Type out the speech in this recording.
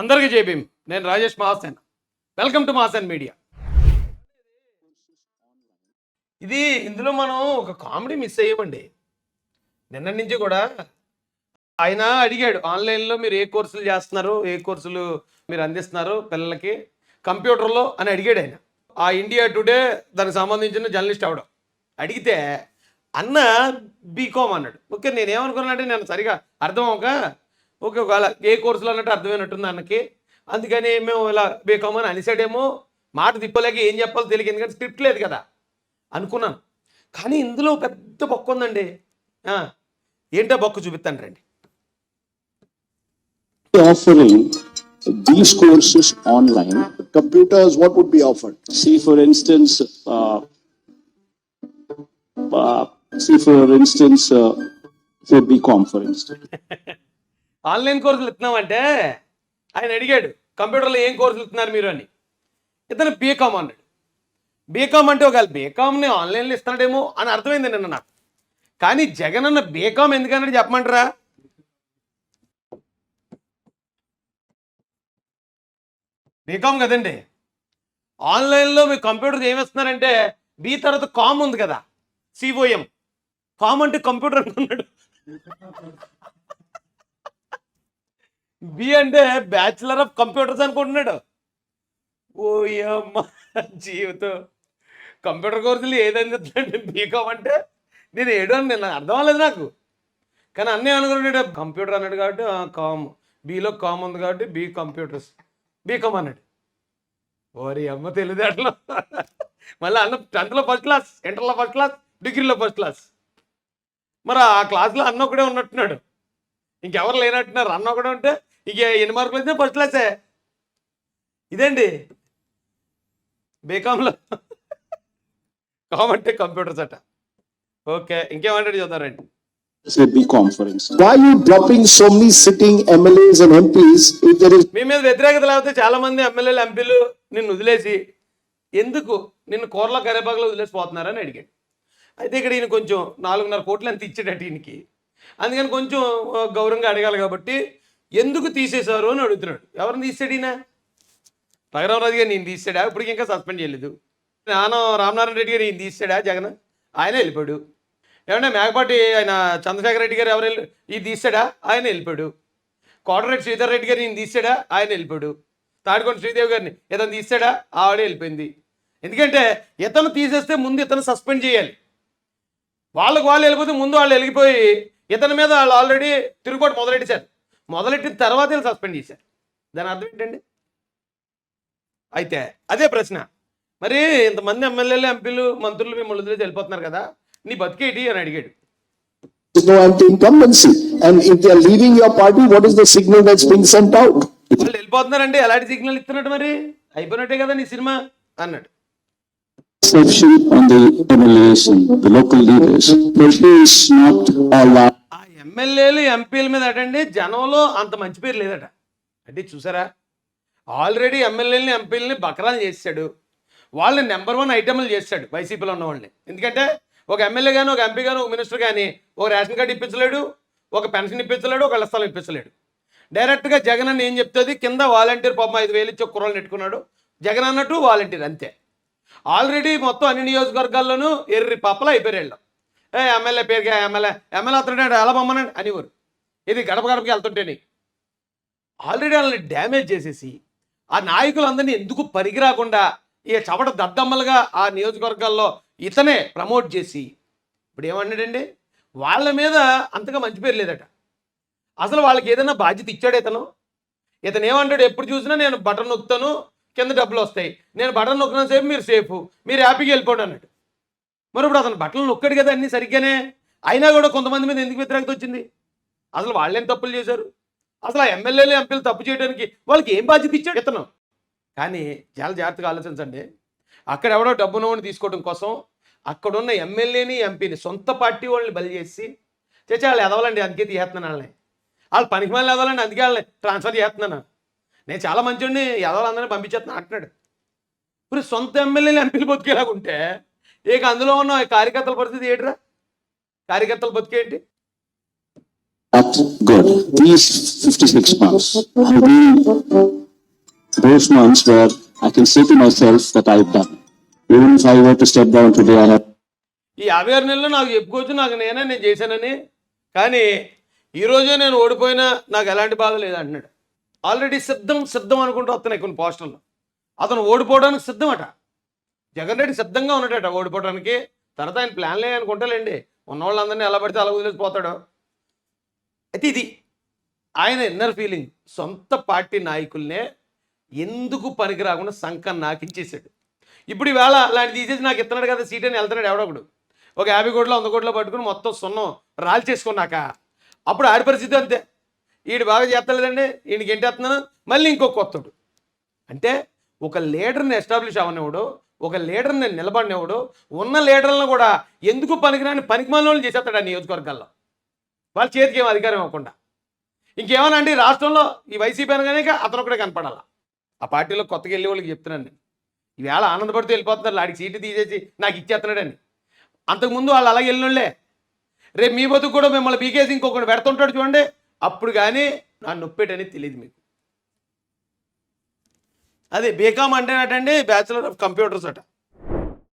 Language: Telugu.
అందరికీ జేబీం నేను Rajesh Mahasen. Welcome to Mahasen media ఇది ఇందులో మనం ఒక కామెడీ మిస్ అయ్యామండి. నిన్న నుంచి కూడా ఆయన అడిగాడు ఆన్లైన్లో మీరు ఏ కోర్సులు చేస్తున్నారు? ఏ కోర్సులు మీరు అందిస్తున్నారు పిల్లలకి? కంప్యూటర్లో అని అడిగాడు ఆయన. ఆ ఇండియా టుడే దానికి సంబంధించిన జర్నలిస్ట్ అవడం అడిగితే అన్న బీకామ్ అన్నాడు. ఓకే నేనేమనుకున్నానంటే నేను సరిగా అర్థం అవక ఓకే ఒకవేళ ఏ కోర్సులో అన్నట్టు అర్థమైనట్టుంది అన్నకి అందుకని మేము ఇలా బీకామ్ అని అనిసాడేమో మాట తిప్పలేక ఏం చెప్పాలో తెలియదు ఎందుకంటే స్క్రిప్ట్ లేదు కదా అనుకున్నాను కానీ ఇందులో పెద్ద బొక్క ఉందండి ఆ, ఏంటో బొక్క చూపిస్తాను రండి offering these courses online. computers, what would be offered? See, for instance, uh, uh, see, for instance, uh, for BCom, for instance. Online కోర్సులు ఇస్తున్నామంటే ఆయన అడిగాడు కంప్యూటర్లో ఏం కోర్సులు ఇస్తున్నారు మీరు? అని. ఇతను బీకామ్ అన్నాడు. బీకామ్ అంటే ఒకవేళ బీకామ్ని ఆన్లైన్లో ఇస్తున్నాడేమో అని అర్థమైంది నిన్న నాకు. కానీ జగన్ అన్న బీకామ్ ఎందుకన్నాడు చెప్పమంటారా? బీకామ్ కదండి. ఆన్లైన్లో మీ కంప్యూటర్ ఏమిస్తున్నారంటే బీ తర్వాత కామ్ ఉంది కదా సిఓఎం కామ్ అంటే కంప్యూటర్ అనుకున్నాడు బి అంటే బ్యాచిలర్ ఆఫ్ కంప్యూటర్స్ అనుకుంటున్నాడు. ఓ జీవితం. కంప్యూటర్ కోర్సులు ఏది అందిస్తుందండి బీకామ్ అంటే నేను ఏడు అని నేను అర్థం అవ్వలేదు నాకు. కానీ అన్నీ అనుకున్నాడు కంప్యూటర్ అన్నాడు కాబట్టి కామ్ బీలో కామ్ ఉంది కాబట్టి బీ కంప్యూటర్స్ బీకామ్ అన్నాడు. ఓరి అమ్మ తెలియదు అట్లా. మళ్ళీ అన్న టెన్త్లో ఫస్ట్ క్లాస్ ఇంటర్లో ఫస్ట్ క్లాస్ డిగ్రీలో ఫస్ట్ క్లాస్ మరి ఆ క్లాస్లో అన్న ఒకడే ఉన్నట్టున్నాడు. ఇంకెవరు లేనట్టున్నారు? అన్న ఒకడే ఉంటే ఇక ఎన్ని మార్కులు వచ్చినా ఫస్ట్ క్లాసే ఇదేంటి? బీకామ్లో కామ్ అంటే కంప్యూటర్స్ అట ఓకే ఇంకేమంటాడు చూద్దారండి మీ మీద వ్యతిరేకత లేకపోతే చాలా మంది ఎమ్మెల్యేలు ఎంపీలు నిన్ను వదిలేసి ఎందుకు నిన్ను కూరలో కరేపాకులో వదిలేసి పోతున్నారని అడిగాడు. అయితే ఇక్కడ ఈయన కొంచెం నాలుగున్నర కోట్లు ఎంత ఇచ్చాడట ఈయనకి. అందుకని కొంచెం గౌరవంగా అడగాలి కాబట్టి ఎందుకు తీసేశారు అని అడుగుతున్నాడు. ఎవరిని తీసాడు ఈయన? రఘురామరాజు గారు నేను తీసాడా? ఇప్పటికి ఇంకా సస్పెండ్ చేయలేదు. నాన్న రామనారాయణ రెడ్డి గారు ఈయన తీసాడా? జగన్? ఆయన వెళ్ళిపోయాడు. ఏమన్నా మేకపాటి ఆయన చంద్రశేఖర రెడ్డి గారు ఎవరు వెళ్ళి తీసాడా? ఆయన వెళ్ళిపోయాడు. కోటరెడ్డి శ్రీధర్ రెడ్డి గారు ఈయన తీసాడా? ఆయన వెళ్ళిపోయాడు. తాడికొండ శ్రీదేవి గారిని ఇతను తీసాడా? ఆవిడే వెళ్ళిపోయింది. ఎందుకంటే ఇతను తీసేస్తే ముందు ఇతను సస్పెండ్ చేయాలి. వాళ్ళకు వాళ్ళు వెళ్ళిపోతే ముందు వాళ్ళు వెళ్ళిపోయి ఇతని మీద వాళ్ళు ఆల్రెడీ తిరుగుబాటు మొదలెట్టేశారు. మొదలెట్టిన తర్వాత సస్పెండ్ చేశారు దాని అర్థం ఏంటండి అయితే అదే ప్రశ్న మరి ఇంతమంది ఎమ్మెల్యేలు ఎంపీలు మంత్రులు మిమ్మల్ని వదిలేసి వెళ్ళిపోతున్నారు కదా నీ బతికేటి అని అడిగాడు no anti-incumbency? And if they are leaving your party, what is the signal that's being sent out? వాళ్ళు వెళ్ళిపోతున్నారంటే ఎలాంటి సిగ్నల్ ఇస్తున్నట్టు మరి అయిపోయినట్టే కదా నీ సినిమా అన్నాడు Perception on the MLAs and the local leaders. It is not allowed. ఎమ్మెల్యేలు ఎంపీల మీద అటండి జనంలో అంత మంచి పేరు లేదట. అంటే చూసారా? ఆల్రెడీ ఎమ్మెల్యేలని ఎంపీలని బకరాలు చేశాడు వాళ్ళని నెంబర్ వన్ ఐటమ్లు చేశాడు వైసీపీలో ఉన్న వాళ్ళని ఎందుకంటే ఒక ఎమ్మెల్యే కానీ ఒక ఎంపీ కానీ ఒక మినిస్టర్ కానీ ఒక రేషన్ కార్డు ఇప్పించలేడు ఒక పెన్షన్ ఇప్పించలేడు ఒక స్థలం ఇప్పించలేడు. డైరెక్ట్గా జగన్ అని ఏం చెప్తుంది? కింద వాలంటీర్ పాపం ఐదు వేలు ఇచ్చి ఒక కుర్రలు నెట్టుకున్నాడు. జగన్ అన్నట్టు వాలంటీర్ అంతే. ఆల్రెడీ మొత్తం అన్ని నియోజకవర్గాల్లోనూ ఎర్రి పాపలు అయిపోయారు ఏ ఎమ్మెల్యే పేరుగా ఎమ్మెల్యే? ఎమ్మెల్యే అతడు ఎలా బొమ్మనండి? అనేవారు ఇది గడప గడపకి వెళ్తుంటేనే ఆల్రెడీ వాళ్ళని డ్యామేజ్ చేసేసి ఆ నాయకులందరినీ ఎందుకు పరిగిరాకుండా ఈ చవట దద్దమ్మలుగా ఆ నియోజకవర్గాల్లో ఇతనే ప్రమోట్ చేసి ఇప్పుడు ఏమన్నాడండి? వాళ్ళ మీద అంతగా మంచి పేరు లేదట. అసలు వాళ్ళకి ఏదైనా బాధ్యత ఇచ్చాడు ఇతను ఇతను ఏమంటాడు? ఎప్పుడు చూసినా నేను బటన్ నొక్కుతాను కింద డబ్బులు వస్తాయి. నేను బటన్ నొక్కిన సేపు మీరు సేఫ్ మీరు హ్యాపీగా వెళ్ళిపోండి అన్నాడు. మరి ఇప్పుడు అతను బట్టలు నొక్కడు కదా అన్నీ సరిగ్గానే? అయినా కూడా కొంతమంది మీద ఎందుకు వ్యతిరేకత వచ్చింది? అసలు వాళ్ళేం తప్పులు చేశారు? అసలు ఆ ఎమ్మెల్యేలు ఎంపీలు తప్పు చేయడానికి వాళ్ళకి ఏం బాధ్యత ఇచ్చాడు ఇతను? కానీ చాలా జాగ్రత్తగా ఆలోచించండి. అక్కడ ఎవడో డబ్బును తీసుకోవడం కోసం అక్కడున్న ఎమ్మెల్యేని ఎంపీని సొంత పార్టీ వాళ్ళని బలి చేసి చేసి వాళ్ళు ఎదవాలండి అందుకే తీసేస్తున్నాను వాళ్ళని. వాళ్ళు పనికి మళ్ళీ ఎదవాలండి అందుకే వాళ్ళని ట్రాన్స్ఫర్ చేస్తున్నాను. నేను చాలా మంచివాడిని ఎదవాలందరినీ పంపించేస్తున్నాను అంటున్నాడు. ఇప్పుడు సొంత ఎమ్మెల్యేలు ఎంపీలు బతికేలాగా ఉంటే ఇక అందులో ఉన్న కార్యకర్తల పరిస్థితి ఏంటిరా? కార్యకర్తల బతికేంటి? That's good. These fifty-six months have been those months where I can say to myself that I've done. Even if I were to step down today, I have ఈ యాభై ఆరు నెలలు నాకు చెప్పుకోవచ్చు నాకు నేనే నేను చేశానని. కానీ ఈరోజే నేను ఓడిపోయినా నాకు ఎలాంటి బాధ లేదు అంటున్నాడు. ఆల్రెడీ సిద్ధం సిద్ధం అనుకుంటూ వస్తున్నాయి కొన్ని పోస్టర్లు. అతను ఓడిపోవడానికి సిద్ధమట జగన్ రెడ్డి సిద్ధంగా ఉన్నాడట ఓడిపోవడానికి తర్వాత ఆయన ప్లాన్లే అనుకుంటాలేండి. ఉన్నవాళ్ళందరినీ ఎలా పడితే అలా వదిలేసిపోతాడు అయితే ఇది ఆయన ఇన్నర్ ఫీలింగ్ సొంత పార్టీ నాయకుల్నే ఎందుకు పనికి రాకుండా సంకం నాకించేసాడు ఇప్పుడు ఈవేళ అలాంటి తీసేసి నాకు ఇస్తున్నాడు కదా సీట్ అని వెళ్తున్నాడు ఎవడొకడు ఒక యాభై కోట్లు వంద కోట్లు పట్టుకుని మొత్తం సున్నం రాల్చేసుకున్నాక అప్పుడు ఆడి పరిస్థితి అంతే. వీడు బాగా చేస్తలేదండి వీడికి ఏంటి వేస్తున్నాను మళ్ళీ ఇంకో కొత్తడు. అంటే ఒక లీడర్ని ఎస్టాబ్లిష్ అవనివాడు ఒక లీడర్ని నిలబడినవాడు ఉన్న లీడర్లను కూడా ఎందుకు పనికిరాని పనికిమాలిన వాళ్ళు చేసేస్తాడు ఆ నియోజకవర్గాల్లో? వాళ్ళ చేతికి ఏం అధికారం ఇవ్వకుండా. ఇంకేమన్నా అండి? రాష్ట్రంలో ఈ వైసీపీ అనగానే అతను ఒకటే కనపడాల. ఆ పార్టీలో కొత్తగా వెళ్ళే వాళ్ళకి చెప్తున్నాను నేను. ఈవేళ ఆనందపడుతూ వెళ్ళిపోతున్నారు. ఆడికి సీటు తీసేసి నాకు ఇచ్చేస్తున్నాడని అంతకుముందు వాళ్ళు అలాగే వెళ్ళినోళ్ళే. రేపు మీ బతుకు కూడా మిమ్మల్ని బీకేసి ఇంకొకటి పెడుతుంటాడు చూడండి. అప్పుడు కానీ నా నొప్పేటని తెలియదు మీకు. అదే బీకామ్ అంటేనటండి బ్యాచిలర్ ఆఫ్ కంప్యూటర్స్ అట.